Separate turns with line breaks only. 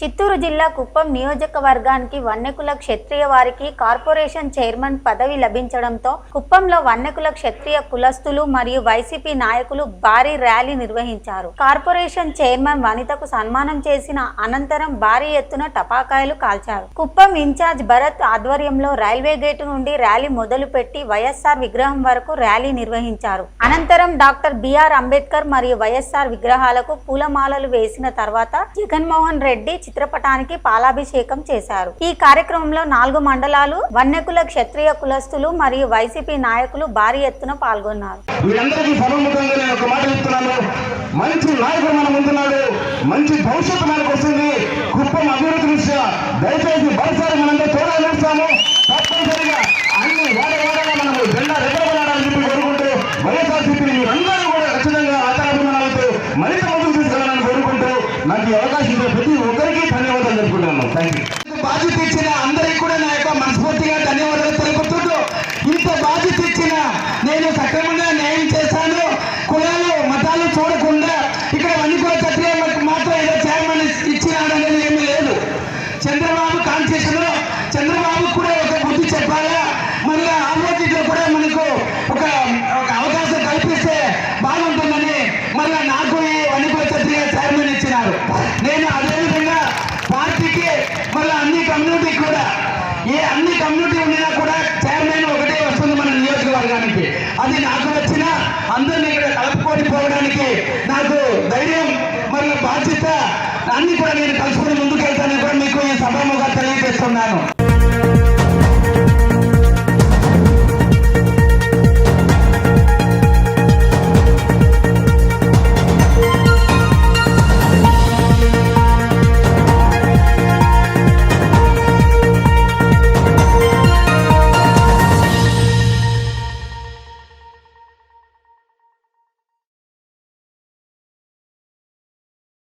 చిత్తూరు జిల్లా కుప్పం నియోజకవర్గానికి వన్నెకుల క్షత్రియ వారికి కార్పొరేషన్ చైర్మన్ పదవి లభించడంతో కుప్పంలో వన్నెకుల క్షత్రియ కులస్తులు మరియు వైసీపీ నాయకులు భారీ ర్యాలీ నిర్వహించారు. కార్పొరేషన్ చైర్మన్ వనితకు సన్మానం చేసిన అనంతరం భారీ ఎత్తున టపాకాయలు కాల్చారు. కుప్పం ఇన్ఛార్జ్ భరత్ ఆధ్వర్యంలో రైల్వే గేటు నుండి ర్యాలీ మొదలుపెట్టి వైఎస్ఆర్ విగ్రహం వరకు ర్యాలీ నిర్వహించారు. అనంతరం డాక్టర్ బిఆర్ అంబేద్కర్ మరియు వైఎస్ఆర్ విగ్రహాలకు పూలమాలలు వేసిన తర్వాత జగన్మోహన్ రెడ్డి చిత్రపటానికి పాలాభిషేకం చేశారు. ఈ కార్యక్రమంలో నాలుగు మండలాలు వన్యకుల క్షత్రియ కులస్తులు మరియు వైసీపీ నాయకులు భారీ ఎత్తున పాల్గొన్నారు.
మంచి నాయకుడు మన ముందున్నాడు. మంచి భవిష్యత్తు మనకు వస్తుంది. కుప్పం అభివృద్ధి దృష్ట్యా దయచేసి మరోసారి మనందరూ తోడా నిలుస్తాము. తప్పనిసరిగా అన్ని వాడ వాడగా మనము జెండా రెగరబడాలని చెప్పి కోరుకుంటూ వైఎస్ఆర్సీపీ మీరందరూ కూడా ఖచ్చితంగా ఆచారాభిమానాలతో మరింత ముందుకు తీసుకెళ్ళాలని కోరుకుంటూ నాకు చేసిన ప్రతి ఒక్కరికి ధన్యవాదాలు తెలుపుకుంటున్నాను థ్యాంక్ యూ
బాధ్యత ఇచ్చిన అందరికి కూడా నా యొక్క మనస్ఫూర్తిగా ధన్యవాదాలు తెలుపుతుంటూ ఇంత బాధ్యత ఇచ్చిన నేను సక్రమంగా న్యాయం చేశాను. కులాలు మతాలు చూడకుండా ఇక్కడ వన్నికుల క్షత్రియులకు మాత్రం ఏదో చైర్మన్ ఇచ్చినాడు అనేది ఏమీ లేదు. చంద్రబాబు కాన్స్టిట్యూషన్లో చంద్రబాబు కూడా ఒక బుద్ధి చెప్పాలా? మళ్ళీ ఆపోజిట్లో కూడా మనకు ఒక అవకాశం కల్పిస్తే బాగుంటుందని మళ్ళీ నాకు ఈ వన్నికుల క్షత్రియ చైర్మన్ ఇచ్చినారు నేను అదేవిధంగా పార్టీకి మళ్ళీ అన్ని కమ్యూనిటీ కూడా ఏ అన్ని కమ్యూనిటీ ఉండినా కూడా చైర్మన్ ఒకటే వస్తుంది మన నియోజకవర్గానికి. అది నాకు వచ్చిన అందరినీ ఇక్కడ కలుపుకొని పోవడానికి నాకు ధైర్యం మరియు బాధ్యత అన్ని కూడా నేను కలుసుకొని ముందుకెళ్తానని కూడా మీకు ఈ సభాముగా తెలియజేస్తున్నాను.